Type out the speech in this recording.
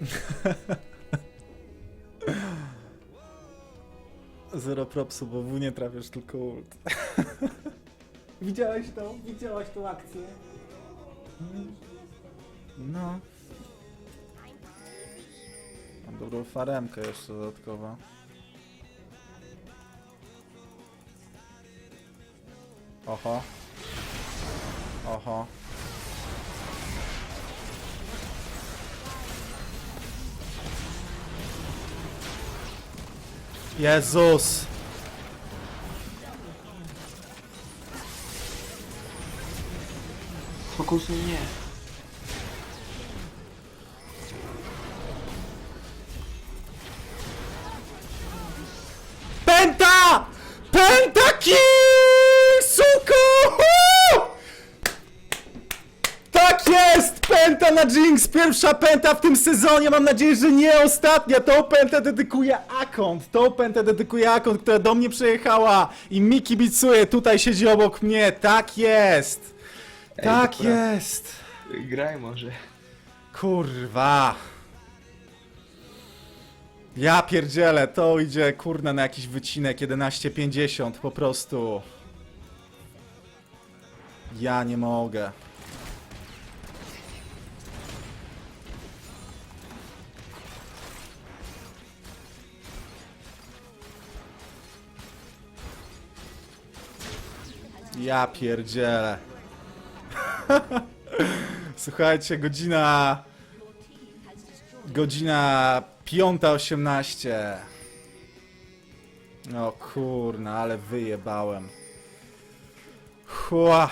Zero propsu, bo w nie trafiasz tylko ult. Widziałeś to? Widziałaś tą akcję? No. Mam dobrą faremkę jeszcze dodatkowo. Oho. Oho. Jezus! Fokusy nie. Penta! Pentaki! Suko! Hu! Tak jest! Penta na Jinx! Pierwsza penta w tym sezonie! Mam nadzieję, że nie ostatnia! Tą pentę dedykuje Akont! Tą pentę dedykuje Akont, która do mnie przyjechała i mi kibicuje. Tutaj siedzi obok mnie. Tak jest! Ej, Tak dobra. jest! Graj może. Kurwa! Ja pierdzielę, to idzie kurna na jakiś wycinek 11.50 po prostu. Ja nie mogę. Ja pierdzielę. Słuchajcie, godzina. Godzina 5.18. No kurna, ale wyjebałem. Chła.